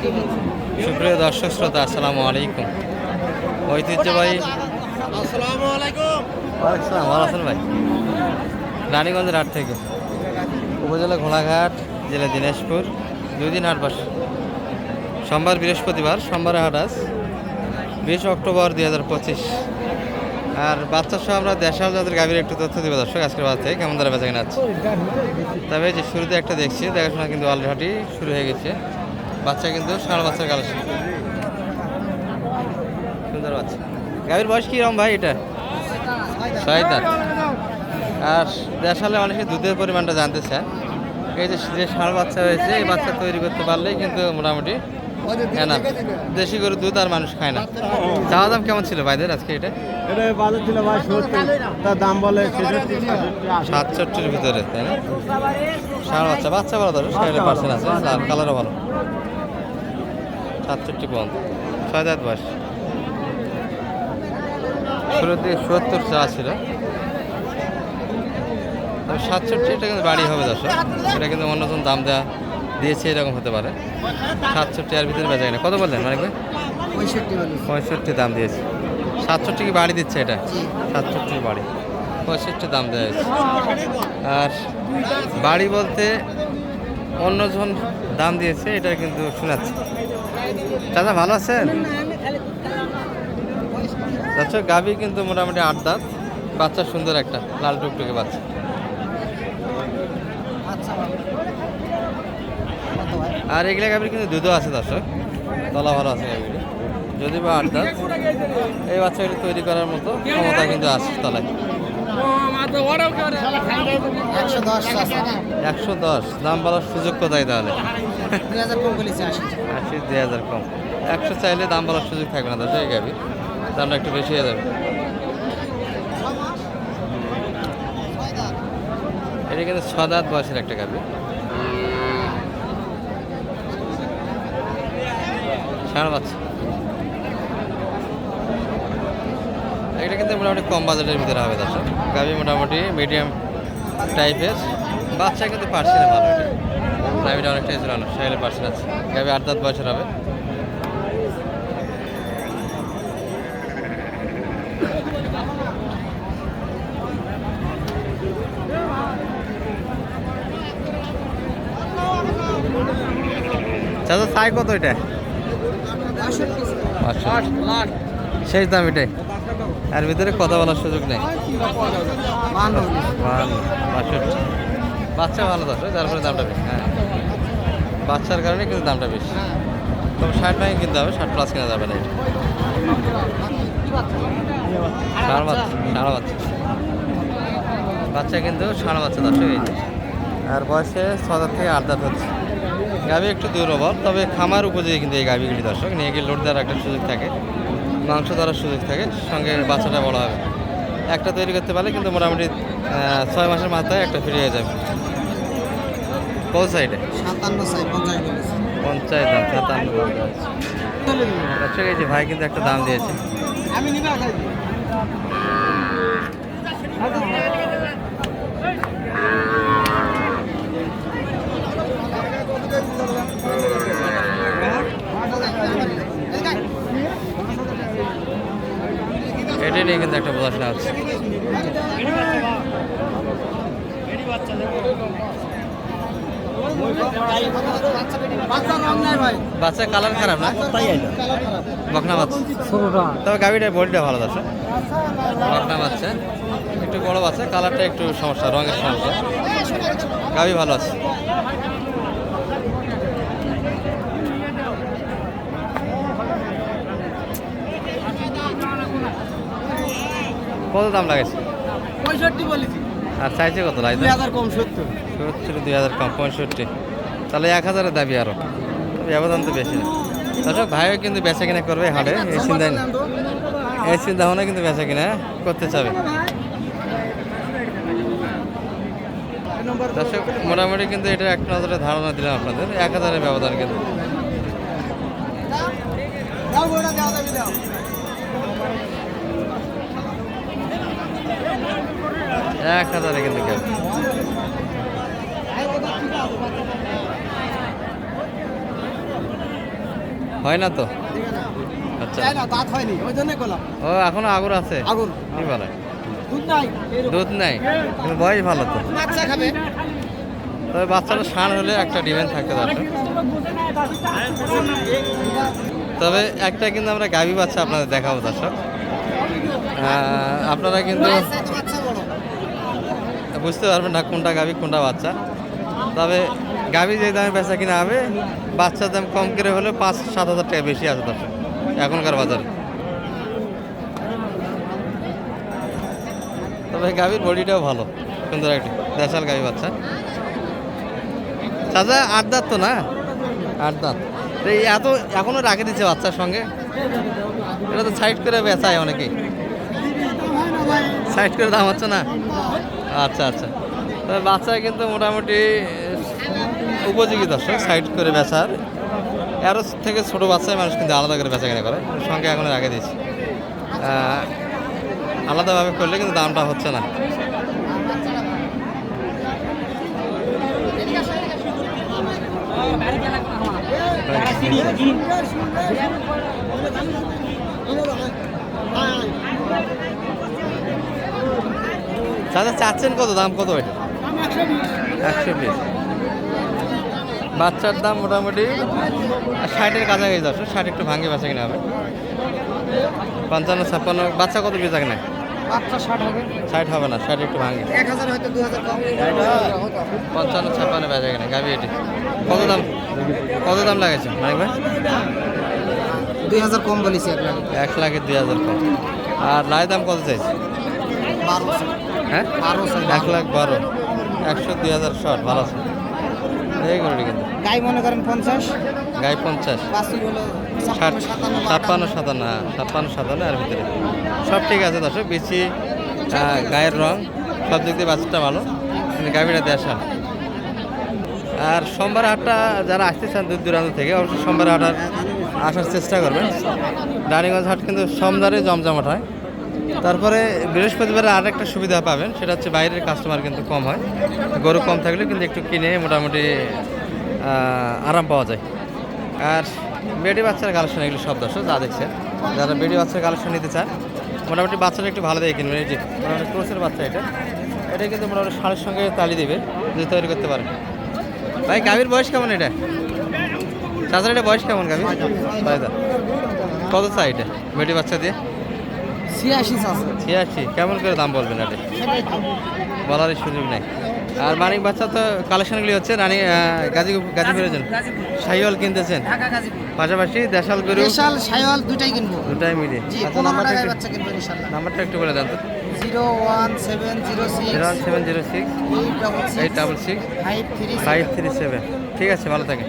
সুপ্রিয় দর্শক শ্রোতা আসসালামু আলাইকুম। ঐতিহ্যবাহী আসসালামু আলাইকুম। আসসালাম ভালো আছেন ভাই? রানীগঞ্জের হাট থেকে। উপজেলা ঘোড়াঘাট জেলা দিনাজপুর দুই দিন হাট বসে। সোমবার বৃহস্পতিবার সোমবার হাট আজ। বিশ অক্টোবর দুই হাজার পঁচিশ। আর বাচ্চা সহ আমরা দেশাল জাতের গাভীর একটু তথ্য দেবো দর্শক আজকের বাদ থেকে কেমন দ্বারা বেচা কেনা আছে তবে যে শুরুতে একটা দেখছি দেখাশোনা কিন্তু অলরেডি শুরু হয়ে গেছে। বাচ্চা কিন্তু ষাঁড় বাচ্চার কালেকশন সুন্দর বাচ্চা। গাভীর বয়স কীরকম ভাই এটা? ছয় দাঁত আর দেশালে অনেকে দুধের পরিমাণটা জানতে চায়। এই যে যে ষাঁড় বাচ্চা হয়েছে এই বাচ্চা তৈরি করতে পারলেই কিন্তু মোটামুটি এনাফ। দেশি গরু দুধ আর মানুষ খায় না। চাওয়া দাম কেমন ছিল ভাইদের আজকে এটা? এটা বাজার ছিল ভাই তার দাম বলে সাতষট্টির ভিতরে তাই না? ষাঁড় বাচ্চা। বাচ্চা ভালো ধরো ষাটের পার্সেন্ট আছে আর কালারও ভালো সাতষট্টি পর্যন্ত ছয় দাঁত বয়স। ষোলো থেকে সত্তর চা ছিল। তবে সাতষট্টি এটা কিন্তু বাড়ি হবে দর্শক। এটা কিন্তু অন্যজন দাম দেওয়া দিয়েছে এরকম হতে পারে। সাতষট্টি আর ভিতরে বেচা কিনা। কত বললেন মানে পঁয়ষট্টি পঁয়ষট্টি দাম দিয়েছে। সাতষট্টি কি বাড়ি দিচ্ছে এটা? সাতষট্টি বাড়ি। পঁয়ষট্টি দাম দেওয়া হয়েছে। আর বাড়ি বলতে অন্যজন দাম দিয়েছে এটা কিন্তু শোনাচ্ছে। দাদা ভালো আছেন? আচ্ছা গাভি কিন্তু মোটামুটি আট দাঁত বাচ্চা সুন্দর একটা লাল টুকটুকে বাচ্চা। আর এগুলা গাভির কিন্তু দুধও আছে দর্শক তলা ভালো আছে গাভির। যদি বা আট দাঁত এই বাচ্চাগুলি তৈরি করার মতো ক্ষমতা কিন্তু আছে তলায়। একশো দশ দাম বলার সুযোগ কোথায় তাহলে? দুই হাজার কম আশি। দুই হাজার কম। একশো চাইলে দাম বলার সুযোগ থাকবে না দর্শক এই গাভি দামটা একটু বেশি হয়ে যাবে। এটা কিন্তু ছ দাঁত বয়সের একটা গাভি সারা বাচ্চা। এটা কিন্তু মোটামুটি কম বাজেটের ভিতরে হবে দর্শক। গাভি মোটামুটি মিডিয়াম টাইপের বাচ্চা কিন্তু পার্সেন্ট ভালো। গাভিটা অনেকটাই ঝুলানো সেগুলো পার্সেন্ট আছে। গাভি আট দাঁত বয়সের হবে। চাচা চাই কত এটা? শেষ দাম এটাই। আর ভিতরে কথা বলার সুযোগ নেই। বাষট্টি। বাচ্চা ভালো দশ যার ফলে দামটা বেশি। হ্যাঁ। বাচ্চার কারণে কিন্তু দামটা বেশি। তবে ষাট ভাঙে কিনতে হবে, ষাট প্লাস কেনা যাবে না বাচ্চা ষাঁড় বাচ্চা। বাচ্চা কিন্তু ষাঁড় বাচ্চা, দশ। আর বয়সে ছ থেকে আট দাঁত হচ্ছে। গাভি একটু দুর্বল, তবে খামার উপযোগী কিন্তু এই গাভিগুলি, দর্শক। নিয়ে গিয়ে লোড দেওয়ার একটা সুযোগ থাকে। মাংস ধরার সুযোগ থাকে, সঙ্গে বাচ্চাটা বড় হবে। একটা তৈরি করতে পারলে কিন্তু মোটামুটি ছয় মাসের মাথায় একটা ফ্রি হয়ে যাবে। কোন সাইডে সাতান্ন সাই পঞ্চাশ বলেছি পঞ্চায়েত দাম সাতান্ন। দর্শক ভাই কিন্তু একটা দাম দিয়েছে। আমি নিবে এটা নিয়ে কিন্তু একটা বোঝাশোনা হচ্ছে বাচ্চা কালার খারাপ না? বকনা বাচ্চা। তবে গাভিটা বডিটা ভালো দর্শক বকনা বাচ্চা। একটু বড় বাচ্চা কালারটা একটু সমস্যা রঙের সমস্যা। গাভি ভালো আছে। কত দাম লাগেছে পঁয়ষট্টি বলেছি। আর চাইছে কত লাইজ দুই হাজার কম সত্তর। দুই হাজার কম পঁয়ষট্টি। তাহলে এক হাজারের দাবি আরও ব্যবধান তো বেশি না। দর্শক ভাইও কিন্তু বেচা কিনা করবে হাটে। এই চিন্তা এই চিন্তা ভাবনা কিন্তু বেচা কিনা করতে চাবে। দর্শক মোটামুটি কিন্তু এটা এক নজরে ধারণা দিলাম আপনাদের। এক হাজারের ব্যবধান কিন্তু। দাও দাও। এক হাজারে কিন্তু কেউ। হয় না তো? আচ্ছা। দাঁত হয়নি ওই জন্য করলাম ও এখনও আগুর আছে? আগুন কি বলে? দুধ নাই দুধ নাই? বয়স ভালো তো। বাচ্চা খাবে। তবে বাচ্চাটা সার হলে একটা ডিমেন্ড থাকতে তবে একটা কিন্তু আমরা গাভী বাচ্চা আপনাদের দেখাবো দর্শক। আপনারা কিন্তু বুঝতে পারবেন না কোনটা গাভী কোনটা বাচ্চা। তবে গাভী যে দামে বেচা কিনা হবে, বাচ্চার দাম কম করে হলে পাঁচ, সাত হাজার টাকা বেশি আছে দর্শক, এখনকার বাজারে। তবে গাভীর বডিটাও ভালো, সুন্দর একটি, দেশাল গাভী বাচ্চা। চাচা, আট দাঁত তো না? আট দাঁত। এত এখনও রাখে দিচ্ছে বাচ্চার সঙ্গে? এটা তো সাইড করে বেচায় অনেকেই। সাইড করে দাম হচ্ছে না? আচ্ছা আচ্ছা। তবে বাচ্চা কিন্তু মোটামুটি উপযোগী দর্শক সাইড করে বেচার। এরও থেকে ছোট বাচ্চায় মানুষ কিন্তু আলাদা করে বেচা কেনা করে সঙ্গে এখন রাখে দিয়েছি। আলাদাভাবে করলে কিন্তু দামটা হচ্ছে না। চাচা চাচ্ছেন কত? দাম কত এটা একশো বিশ। বাচ্চার দাম মোটামুটি ষাটের কাছাকাছি দশ ষাট একটু ভাঙে বেচা কিনা হবে। পঞ্চান্ন ছাপ্পান্ন। বাচ্চা কত বেচা কিনা বাচ্চা ষাট হবে। না ষাট একটু ভাঙে পঞ্চান্ন ছাপ্পান্ন বেচা কিনা গাবি এটি। কত দাম? কত দাম লাগাইছে? মানিক ভাই? দুই হাজার কম বলেছি এক লাখ। এক লাখের দুই হাজার কম। আর লাই দাম কত চাইছে? বারোশো হ্যাঁ? এক লাখ বারো। একশো দুই হাজার শর্ট ভালো আছে। এই করে কিন্তু। গাই মনে করেন পঞ্চাশ? গাই পঞ্চাশ। ষাট ছাপ্পান্ন সাতান্ন হ্যাঁ ছাপ্পান্ন সাতান্ন আর ভিতরে। সব ঠিক আছে দর্শক বেশি গায়ের রং সব দিক দিয়ে বাচ্চাটা ভালো। কিন্তু গাভীটা দেশা আর সোমবার হাটটা যারা আসতে চান দূর দূরান্ত থেকে অবশ্যই সোমবার হাট আর আসার চেষ্টা করবেন। রানীগঞ্জ হাট কিন্তু সোমবারে জমজমাট হয়। তারপরে বৃহস্পতিবারে আর একটা সুবিধা পাবেন, সেটা হচ্ছে বাইরের কাস্টমার কিন্তু কম হয়। গরু কম থাকলে কিন্তু একটু কিনে মোটামুটি আরাম পাওয়া যায়। আর বেডি বাচ্চার কালেকশন এগুলো সব দর্শক, যা দেখছেন যারা বেডি বাচ্চার কালেকশন নিতে চান, মোটামুটি বাচ্চাটা একটু ভালো দেখে কিনবেন। এই যে, মোটামুটি ক্রোসের বাচ্চা এটা এটা কিন্তু মোটামুটি ষাঁড়ের সঙ্গে তালি দেবে যদি তৈরি করতে পারেন ভাই, গাভীর বয়স কেমন এটা? চাচার এটা বয়স কেমন গাভীর? কত চাই এটা বেটি বাচ্চা দিয়ে? ছিয়াশি ছিয়াশি কেমন করে দাম বলবেন এটা বলার সুযোগ নেই। আর মানিক বাচ্চা তো কালেকশনগুলি হচ্ছে রানী গাজী গাজীপুরের জন্য। শাহিওয়াল কিনতেছেন? পাশাপাশি দেশাল গরু। স্পেশাল সাইওয়াল দুটাই কিনবো। দুটাই মিলিয়ে। জি আচ্ছা নাম্বারটা একটু বাচ্চা কিনবো ইনশাল্লাহ। নাম্বারটা একটু বলে দেন তো। Zero one seven zero six. Zero seven zero six. Eight double eight six double six. Five three five three seven. ঠিক আছে ভালো থাকেন।